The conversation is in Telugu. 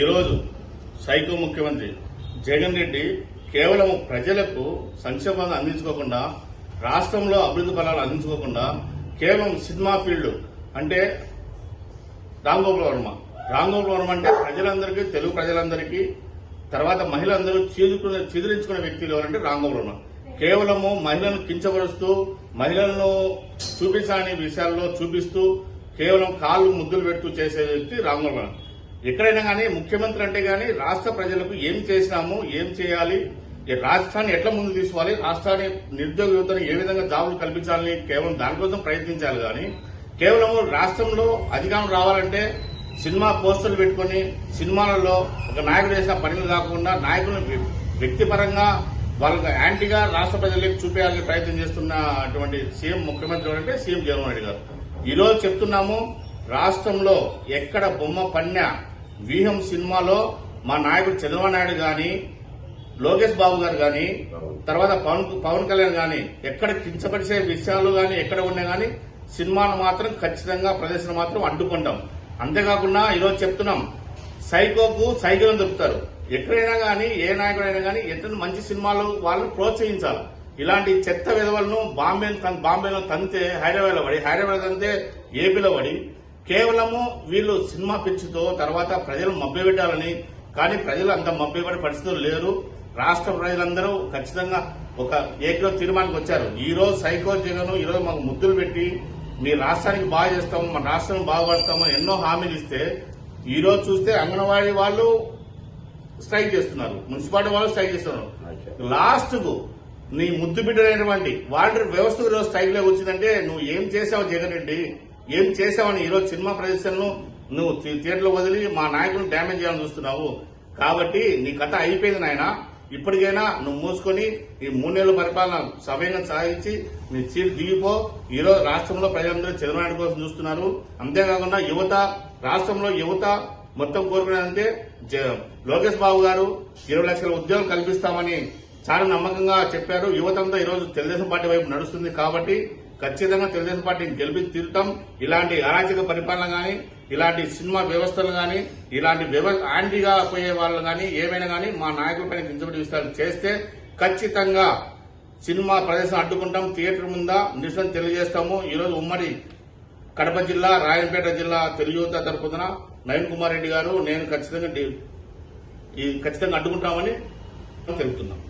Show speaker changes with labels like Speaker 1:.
Speaker 1: ఈరోజు సైకో ముఖ్యమంత్రి జగన్ రెడ్డి కేవలం ప్రజలకు సంక్షేమాన్ని అందించుకోకుండా రాష్ట్రంలో అభివృద్ధి ఫలాలు అందించుకోకుండా కేవలం సినిమా ఫీల్డ్ అంటే రామ్ వర్మ. రామ్ వర్మ అంటే ప్రజలందరికీ తెలుగు ప్రజలందరికీ తర్వాత మహిళలందరూ చీదుకునే చిదిరించుకునే వ్యక్తులు ఎవరంటే రామ్ వర్మ. కేవలము మహిళలను కించపరుస్తూ మహిళలను చూపించాలని విషయాల్లో చూపిస్తూ కేవలం కాళ్ళు ముద్దులు పెడుతూ చేసే వ్యక్తి రామ్ వర్మ. ఎక్కడైనా కానీ ముఖ్యమంత్రి అంటే కానీ రాష్ట్ర ప్రజలకు ఏం చేసినాము ఏం చేయాలి రాష్ట్రాన్ని ఎట్లా ముందు తీసుకోవాలి రాష్ట్రాన్ని నిరుద్యోగ యువతను ఏ విధంగా జాబులు కల్పించాలని కేవలం దానికోసం ప్రయత్నించాలి కానీ కేవలం రాష్ట్రంలో అధికారం రావాలంటే సినిమా పోస్టర్లు పెట్టుకుని సినిమాలలో ఒక నాయకుడు చేసిన పనులు కాకుండా నాయకులను వ్యక్తిపరంగా వాళ్ళకి యాంటీగా రాష్ట్ర ప్రజలకు చూపించాలని ప్రయత్నం చేస్తున్న అటువంటి సీఎం ముఖ్యమంత్రి అంటే సీఎం జగన్మోహన్ రెడ్డి గారు. ఈ రోజు చెప్తున్నాము రాష్ట్రంలో ఎక్కడ బొమ్మ పన్య వ్యూహం సినిమాలో మా నాయకుడు చంద్రబాబు నాయుడు గాని లోకేష్ బాబు గారు గాని తర్వాత పవన్ పవన్ కళ్యాణ్ గాని ఎక్కడ కించపరిచే విషయాలు గాని ఎక్కడ ఉన్నా గాని సినిమాను మాత్రం ఖచ్చితంగా ప్రదర్శన మాత్రం అడ్డుకుంటాం. అంతేకాకుండా ఈరోజు చెప్తున్నాం సైకోకు సైకిల్ దొరుకుతారు. ఎక్కడైనా గాని ఏ నాయకుడైనా గాని ఎంత మంచి సినిమాలు వాళ్ళని ప్రోత్సహించాలి. ఇలాంటి చెత్త విధవలను బాంబే బాంబేలో తంతే హైదరాబాద్లో పడి హైదరాబాద్ తంతే ఏపీలో పడి కేవలము వీళ్ళు సినిమా పిచ్చితో తర్వాత ప్రజలు మభ్యపెట్టాలని కానీ ప్రజలు అంత మభ్యపడే పరిస్థితులు లేరు. రాష్ట్ర ప్రజలందరూ ఖచ్చితంగా ఒక ఏకలో తీర్మానానికి వచ్చారు. ఈ రోజు సైకో జగన్ ఈ రోజు మాకు ముద్దులు పెట్టి మీ రాష్ట్రానికి బాగా చేస్తాము మన రాష్ట్రం బాగుపడతాము ఎన్నో హామీలు ఇస్తే ఈ రోజు చూస్తే అంగన్వాడీ వాళ్ళు స్ట్రైక్ చేస్తున్నారు. మున్సిపాలిటీ వాళ్ళు స్ట్రైక్ చేస్తున్నారు. లాస్ట్కు నీ ముద్దు బిడ్డలైనటువంటి వాలంటీర్ వ్యవస్థ స్ట్రైక్లో వచ్చిందంటే నువ్వు ఏం చేసావు జగన్ రెడ్డి? ఏం చేసావని ఈరోజు సినిమా ప్రదర్శనను నువ్వు థియేటర్లో వదిలి మా నాయకులను డ్యామేజ్ చేయాలని చూస్తున్నావు. కాబట్టి నీ కథ అయిపోయింది నాయన. ఇప్పటికైనా నువ్వు మూసుకొని ఈ మూడు నెలల పరిపాలన సమయం సాగించి నీ సీట్ దిగిపో. ఈరోజు రాష్ట్రంలో ప్రజలందరూ చంద్రబాబు కోసం చూస్తున్నారు. అంతేకాకుండా యువత రాష్ట్రంలో యువత మొత్తం కోరుకునేదంటే జ- లోకేష్ బాబు గారు ఇరవై లక్షల ఉద్యోగం కల్పిస్తామని చాలా నమ్మకంగా చెప్పారు. యువతంతా ఈ రోజు తెలుగుదేశం పార్టీ వైపు నడుస్తుంది కాబట్టి ఖచ్చితంగా తెలుగుదేశం పార్టీని గెలిపి తీరుతాం. ఇలాంటి అరాచక పరిపాలన గాని ఇలాంటి సినిమా వ్యవస్థలు గాని ఇలాంటి వ్యవ యాంటీగా పోయే వాళ్ళు గాని ఏమైనా గాని మా నాయకులపైన కించబడి విషయాలు చేస్తే ఖచ్చితంగా సినిమా ప్రదర్శన అడ్డుకుంటాం థియేటర్ ముందా నిరసన తెలియజేస్తాము. ఈరోజు ఉమ్మడి కడప జిల్లా రాయలపేట జిల్లా తెలుగుత తరపున నవీన్ కుమార్ రెడ్డి గారు నేను ఖచ్చితంగా ఈ ఖచ్చితంగా అడ్డుకుంటామని తెలుపుతున్నాం.